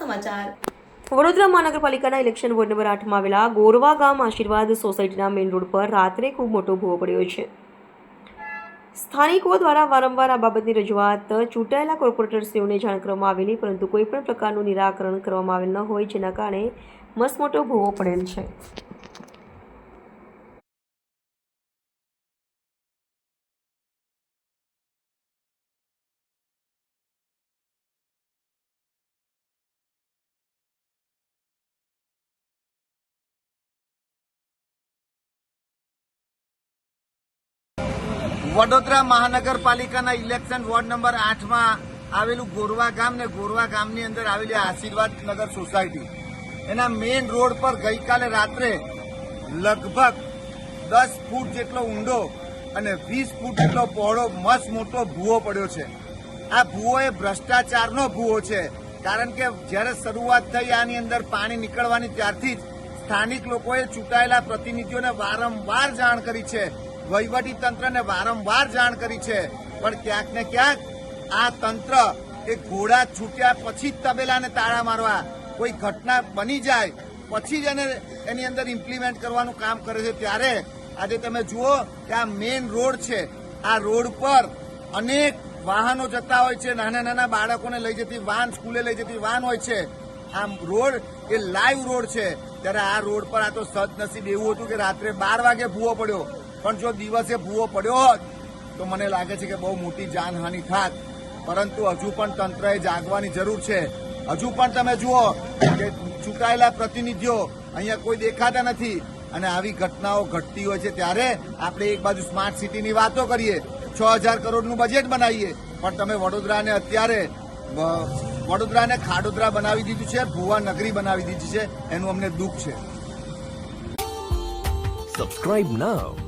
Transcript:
સમાચાર. વડોદરા મહાનગરપાલિકાના election ward number આઠમાં આવેલા ગોરવા ગામ આશીર્વાદ સોસાયટીના મેઇન રોડ પર રાત્રે ખૂબ મોટો ભૂવો પડ્યો છે. સ્થાનિકો દ્વારા વારંવાર આ બાબતની રજૂઆત ચૂંટાયેલા કોર્પોરેટરશ્રીઓને જાણ કરવામાં આવેલી, પરંતુ કોઈ પણ પ્રકારનું નિરાકરણ કરવામાં આવેલ ન હોય, જેના કારણે મસમોટો ભૂવો પડેલ છે. વડોદરા મહાનગરપાલિકાના ઇલેક્શન વોર્ડ નંબર આઠમાં આવેલું ગોરવા ગામ ને ગોરવા ગામની અંદર આવેલી આશીર્વાદ નગર સોસાયટી. એના મેઇન રોડ પર ગઈકાલે રાત્રે લગભગ દસ ફૂટ જેટલો ઊંડો અને વીસ ફૂટ જેટલો પહોળો મસ્ત મોટો ભૂવો પડ્યો છે. આ ભૂવો એ ભ્રષ્ટાચારનો ભૂવો છે. કારણ કે જ્યારે શરૂઆત થઈ આની અંદર પાણી નીકળવાની ત્યારથી જ સ્થાનિક લોકોએ ચૂંટાયેલા પ્રતિનિધિઓને વારંવાર જાણ કરી છે. વહીવટી તંત્રને વારંવાર જાણ કરી છે. પણ ક્યાંક ને ક્યાંક આ તંત્ર એ ઘોડા છૂટ્યા પછી જ તબેલાને તાળા મારવા કોઈ ઘટના બની જાય, પછી જ એને એની અંદર ઇમ્પ્લિમેન્ટ કરવાનું કામ કરે છે. ત્યારે આજે તમે જુઓ કે આ મેઇન રોડ છે. આ રોડ પર અનેક વાહનો જતા હોય છે. નાના નાના બાળકોને લઈ જતી વાન, સ્કૂલે લઈ જતી વાન હોય છે. આ રોડ એ લાઈવ રોડ છે. ત્યારે આ રોડ પર આ તો સદનસીબ એવું હતું કે રાત્રે બાર વાગે ભૂવો પડ્યો. પણ જો દિવસે ભૂવો પડ્યો હોત, તો મને લાગે છે કે બહુ મોટી જાનહાનિ થાત. પરંતુ હજુ પણ તંત્રએ જાગવાની જરૂર છે. હજુ પણ તમે જુઓ કે ચૂંટાયેલા પ્રતિનિધિઓ અહીંયા કોઈ દેખાતા નથી. અને આવી ઘટનાઓ ઘટતી હોય છે ત્યારે આપણે એક બાજુ સ્માર્ટ સિટીની વાતો કરીએ. છ હજાર કરોડનું બજેટ બનાવીએ. પણ તમે વડોદરાને અત્યારે વડોદરાને ખાડોદરા બનાવી દીધું છે, ભુવા નગરી બનાવી દીધી છે. એનું અમને દુઃખ છે. Subscribe now